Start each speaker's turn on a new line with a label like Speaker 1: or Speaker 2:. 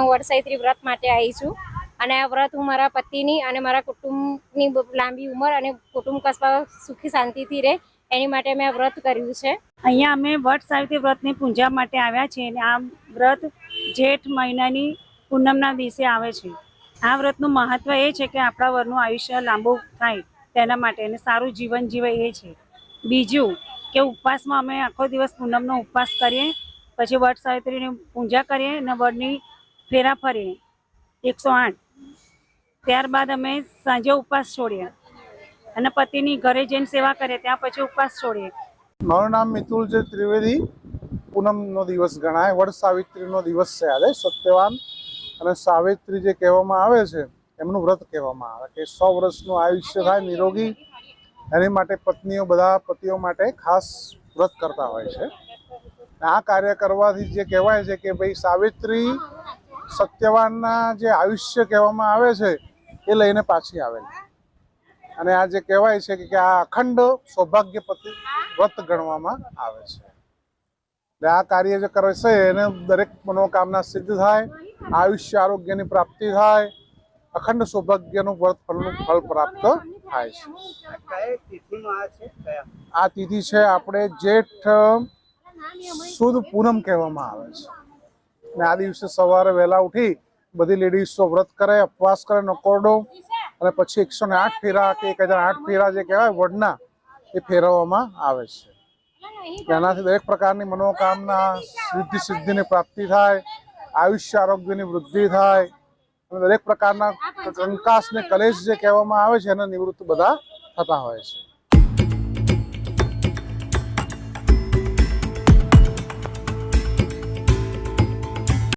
Speaker 1: હું વડસાઈત્રી વ્રત માટે આવી છું. અને આ વ્રત હું મારા પતિની અને મારા કુટુંબની લાંબી ઉંમર અને કુટુંબ કસબા સુખી શાંતિથી રહે, એની માટે મેં વ્રત કર્યું છે.
Speaker 2: અહીંયા અમે વટ સાવિત્રી વ્રતની પૂજા માટે આવ્યા છીએ અને આ વ્રત જેઠ મહિનાની પૂનમના દિવસે આવે છે. આ વ્રતનું મહત્વ એ છે કે આપણા વરનું આયુષ્ય લાંબુ થાય, તેના માટે અને સારું જીવન જીવે એ છે. બીજું કે ઉપવાસમાં અમે આખો દિવસ પૂનમનો ઉપવાસ કરીએ, પછી વટ સાવિત્રીની પૂજા કરીએ અને વડની ફેરા ફરીએ. એકસો આઠ. ત્યારબાદ અમે સાંજે ઉપવાસ છોડીએ. અને પતિની ઘરે જઈને સેવા કરીએ, ત્યાં પછી ઉપવાસ છોડીએ.
Speaker 3: મારું નામ મિતુલ છે ત્રિવેદી. પૂનમનો દિવસ ગણાય. વડ સાવિત્રીનો દિવસ છે આજે, સત્યવાન. અને સાવિત્રી જે કહેવામાં આવે છે, એમનું વ્રત કહેવામાં આવે કે સો વર્ષનું આયુષ્ય થાય નિરોગી. એની માટે પત્નીઓ બધા પતિઓ માટે ખાસ વ્રત કરતા હોય છે. આ કાર્ય કરવાથી જે કહેવાય છે કે ભાઈ સાવિત્રી સત્યવાનના જે આયુષ્ય કહેવામાં આવે છે, એ લઈને પાછી આવેલી. અને આ જે કહેવાય છે કે આ અખંડ સૌભાગ્યપતિ વ્રત ગણવામાં આવે છે. એટલે આ કાર્ય જે કરે છે, એને દરેક મનોકામના સિદ્ધ થાય, આયુષ્ય આરોગ્યની પ્રાપ્તિ થાય, અખંડ સૌભાગ્યનું વ્રત ફળનું ફળ પ્રાપ્ત થાય છે.
Speaker 4: આ
Speaker 3: તિથિ છે, આપણે જેઠ સુદ પૂનમ કહેવામાં આવે છે. અને આ દિવસે સવારે વહેલા ઉઠી બધી લેડીઝો વ્રત કરે, ઉપવાસ કરે, નકોરડો અને પછી એકસો ને આઠ ફેરા કે એક હજાર આઠ ફેરા જે કહેવાય વડના, એ ફેરવવામાં આવે છે. એનાથી દરેક પ્રકારની મનોકામના સિદ્ધિ સિદ્ધિની પ્રાપ્તિ થાય, આયુષ્ય આરોગ્યની વૃદ્ધિ થાય, અને દરેક પ્રકારના કંકાસ ને કલેશ જે કહેવામાં આવે છે, એના નિવૃત્ત બધા થતા હોય છે.